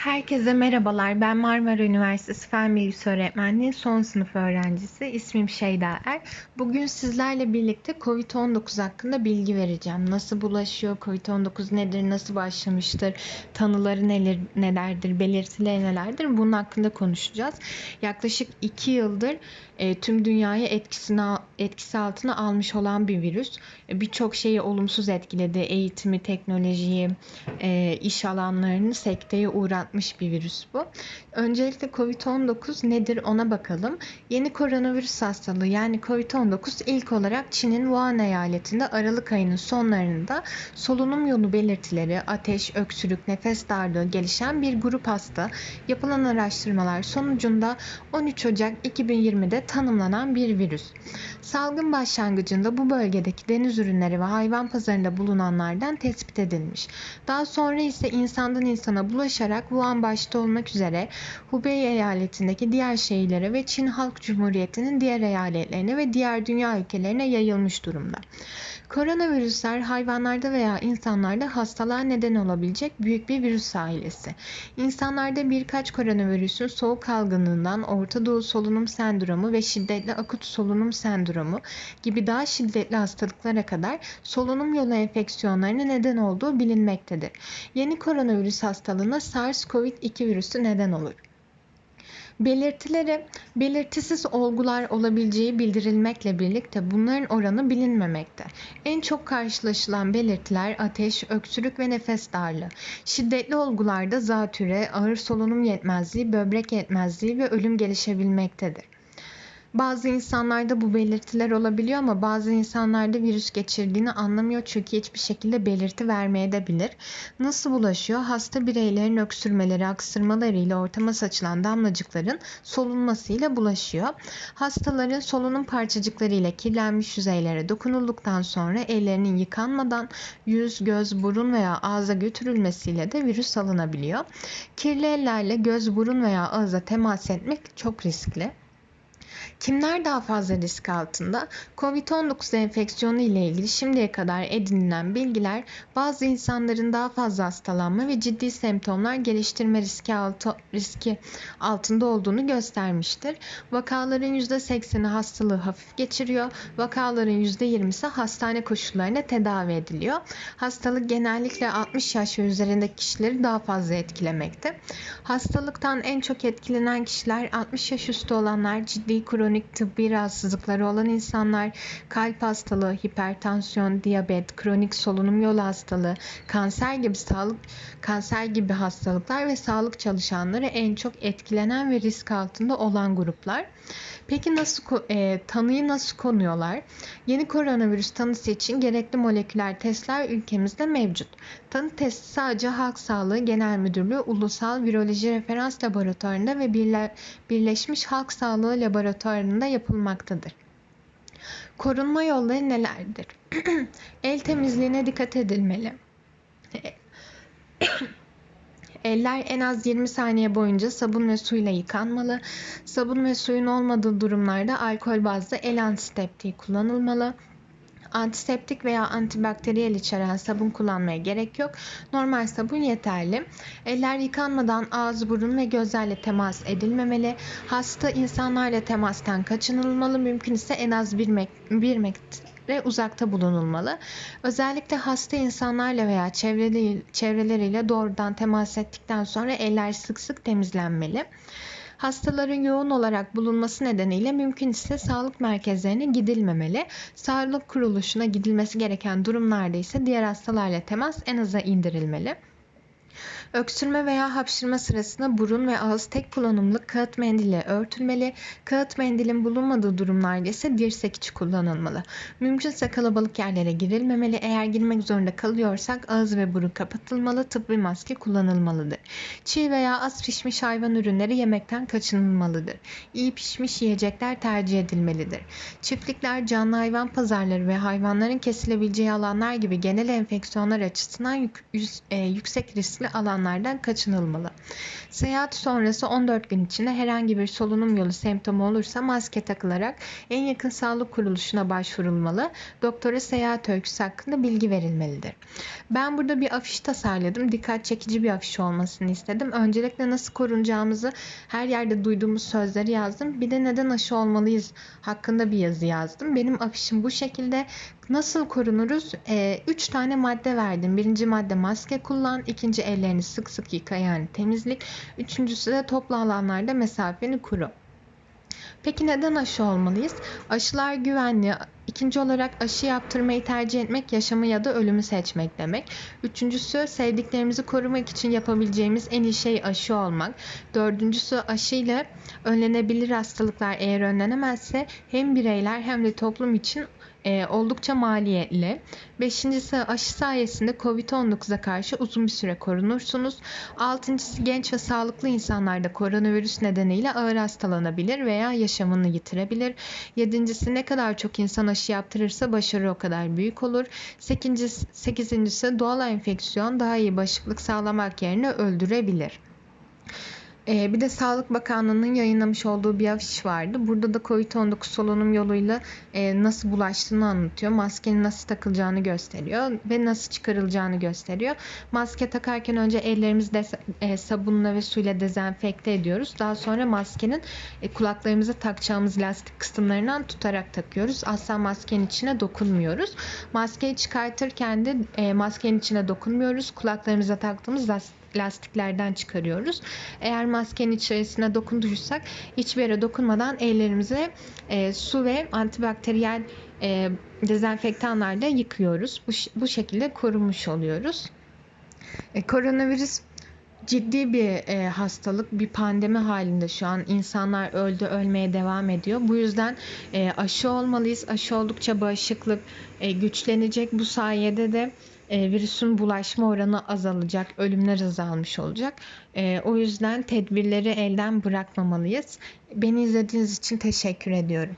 Herkese merhabalar. Ben Marmara Üniversitesi Fen Bilgisi Öğretmenliği son sınıf öğrencisi. İsmim Şeyda Er. Bugün sizlerle birlikte COVID-19 hakkında bilgi vereceğim. Nasıl bulaşıyor, COVID-19 nedir, nasıl başlamıştır, tanıları neler, nelerdir, belirtileri nelerdir bunun hakkında konuşacağız. Yaklaşık 2 yıldır e, tüm dünyayı etkisine, etkisi altına almış olan bir virüs. E, Birçok şeyi olumsuz etkiledi. Eğitimi, teknolojiyi, e, iş alanlarını sekteye uğratmış bir virüs bu. Öncelikle COVID-19 nedir ona bakalım. Yeni koronavirüs hastalığı yani COVID-19 ilk olarak Çin'in Wuhan eyaletinde Aralık ayının sonlarında solunum yolu belirtileri, ateş, öksürük, nefes darlığı gelişen bir grup hasta. Yapılan araştırmalar sonucunda 13 Ocak 2020'de tanımlanan bir virüs. Salgın başlangıcında bu bölgedeki deniz ürünleri ve hayvan pazarında bulunanlardan tespit edilmiş. Daha sonra ise insandan insana bulaşarak Wuhan başta olmak üzere Hubei eyaletindeki diğer şehirlere ve Çin Halk Cumhuriyeti'nin diğer eyaletlerine ve diğer dünya ülkelerine yayılmış durumda. Koronavirüsler hayvanlarda veya insanlarda hastalığa neden olabilecek büyük bir virüs ailesi. İnsanlarda birkaç koronavirüsün soğuk algınlığından Orta Doğu solunum sendromu ve şiddetli akut solunum sendromu gibi daha şiddetli hastalıklara kadar solunum yolu enfeksiyonlarına neden olduğu bilinmektedir. Yeni koronavirüs hastalığına SARS-CoV-2 virüsü neden olur. Belirtileri belirtisiz olgular olabileceği bildirilmekle birlikte bunların oranı bilinmemekte. En çok karşılaşılan belirtiler ateş, öksürük ve nefes darlığı. Şiddetli olgularda zatüre, ağır solunum yetmezliği, böbrek yetmezliği ve ölüm gelişebilmektedir. Bazı insanlarda bu belirtiler olabiliyor ama bazı insanlarda virüs geçirdiğini anlamıyor çünkü hiçbir şekilde belirti vermeye de bilir. Nasıl bulaşıyor? Hasta bireylerin öksürmeleri, aksırmalarıyla ortama saçılan damlacıkların solunmasıyla bulaşıyor. Hastaların solunum parçacıkları ile kirlenmiş yüzeylere dokunulduktan sonra ellerinin yıkanmadan yüz, göz, burun veya ağza götürülmesiyle de virüs alınabiliyor. Kirli ellerle göz, burun veya ağza temas etmek çok riskli. Kimler daha fazla risk altında? Covid-19 enfeksiyonu ile ilgili şimdiye kadar edinilen bilgiler bazı insanların daha fazla hastalanma ve ciddi semptomlar geliştirme riski, altı, riski altında olduğunu göstermiştir. Vakaların %80'i hastalığı hafif geçiriyor. Vakaların %20'si hastane koşullarına tedavi ediliyor. Hastalık genellikle 60 yaş ve üzerindeki kişileri daha fazla etkilemekte. Hastalıktan en çok etkilenen kişiler 60 yaş üstü olanlar, ciddi kronik tıbbi rahatsızlıkları olan insanlar, kalp hastalığı, hipertansiyon, diyabet, kronik solunum yolu hastalığı, kanser gibi sağlık kanser gibi hastalıklar ve sağlık çalışanları en çok etkilenen ve risk altında olan gruplar. Peki nasıl e, tanıyı nasıl konuyorlar? Yeni koronavirüs tanısı için gerekli moleküler testler ülkemizde mevcut. Tanı testi sadece Halk Sağlığı Genel Müdürlüğü Ulusal Viroloji Referans Laboratuvarında ve Birle Birleşmiş Halk Sağlığı Laboratuvarında yapılmaktadır. Korunma yolları nelerdir? El temizliğine dikkat edilmeli. Eller en az 20 saniye boyunca sabun ve suyla yıkanmalı. Sabun ve suyun olmadığı durumlarda alkol bazlı el antiseptiği kullanılmalı. Antiseptik veya antibakteriyel içeren sabun kullanmaya gerek yok. Normal sabun yeterli. Eller yıkanmadan ağız, burun ve gözlerle temas edilmemeli. Hasta insanlarla temastan kaçınılmalı. Mümkün ise en az bir, mek bir metre uzakta bulunulmalı. Özellikle hasta insanlarla veya çevreleriyle doğrudan temas ettikten sonra eller sık sık temizlenmeli. Hastaların yoğun olarak bulunması nedeniyle mümkün ise sağlık merkezlerine gidilmemeli. Sağlık kuruluşuna gidilmesi gereken durumlarda ise diğer hastalarla temas en aza indirilmeli. Öksürme veya hapşırma sırasında burun ve ağız tek kullanımlık kağıt mendille örtülmeli. Kağıt mendilin bulunmadığı durumlarda ise dirsek içi kullanılmalı. Mümkünse kalabalık yerlere girilmemeli. Eğer girmek zorunda kalıyorsak ağız ve burun kapatılmalı. Tıbbi maske kullanılmalıdır. Çiğ veya az pişmiş hayvan ürünleri yemekten kaçınılmalıdır. İyi pişmiş yiyecekler tercih edilmelidir. Çiftlikler, canlı hayvan pazarları ve hayvanların kesilebileceği alanlar gibi genel enfeksiyonlar açısından yük, e, yüksek risk riskli alanlardan kaçınılmalı. Seyahat sonrası 14 gün içinde herhangi bir solunum yolu semptomu olursa maske takılarak en yakın sağlık kuruluşuna başvurulmalı. Doktora seyahat öyküsü hakkında bilgi verilmelidir. Ben burada bir afiş tasarladım. Dikkat çekici bir afiş olmasını istedim. Öncelikle nasıl korunacağımızı her yerde duyduğumuz sözleri yazdım. Bir de neden aşı olmalıyız hakkında bir yazı yazdım. Benim afişim bu şekilde. Nasıl korunuruz? 3 ee, üç tane madde verdim. Birinci madde maske kullan. ikinci ellerini sık sık yıka yani temizlik. Üçüncüsü de toplu alanlarda mesafeni kuru. Peki neden aşı olmalıyız? Aşılar güvenli. İkinci olarak aşı yaptırmayı tercih etmek yaşamı ya da ölümü seçmek demek. Üçüncüsü sevdiklerimizi korumak için yapabileceğimiz en iyi şey aşı olmak. Dördüncüsü aşıyla önlenebilir hastalıklar eğer önlenemezse hem bireyler hem de toplum için e, oldukça maliyetli. Beşincisi aşı sayesinde COVID-19'a karşı uzun bir süre korunursunuz. Altıncısı genç ve sağlıklı insanlarda koronavirüs nedeniyle ağır hastalanabilir veya yaşamını yitirebilir. Yedincisi ne kadar çok insan aşı yaptırırsa başarı o kadar büyük olur. Sekincisi, sekizincisi doğal enfeksiyon daha iyi bağışıklık sağlamak yerine öldürebilir. Ee, bir de Sağlık Bakanlığı'nın yayınlamış olduğu bir afiş vardı. Burada da COVID-19 solunum yoluyla e, nasıl bulaştığını anlatıyor. Maskenin nasıl takılacağını gösteriyor ve nasıl çıkarılacağını gösteriyor. Maske takarken önce ellerimizi de, e, sabunla ve suyla dezenfekte ediyoruz. Daha sonra maskenin e, kulaklarımıza takacağımız lastik kısımlarından tutarak takıyoruz. Asla maskenin içine dokunmuyoruz. Maskeyi çıkartırken de e, maskenin içine dokunmuyoruz. Kulaklarımıza taktığımız lastik lastiklerden çıkarıyoruz. Eğer maskenin içerisine dokunduysak hiçbir yere dokunmadan ellerimize e, su ve antibakteriyel e, dezenfektanlarla yıkıyoruz. Bu, bu şekilde korunmuş oluyoruz. E, koronavirüs ciddi bir e, hastalık, bir pandemi halinde şu an insanlar öldü, ölmeye devam ediyor. Bu yüzden e, aşı olmalıyız. Aşı oldukça bağışıklık e, güçlenecek. Bu sayede de e, virüsün bulaşma oranı azalacak, ölümler azalmış olacak. E, o yüzden tedbirleri elden bırakmamalıyız. Beni izlediğiniz için teşekkür ediyorum.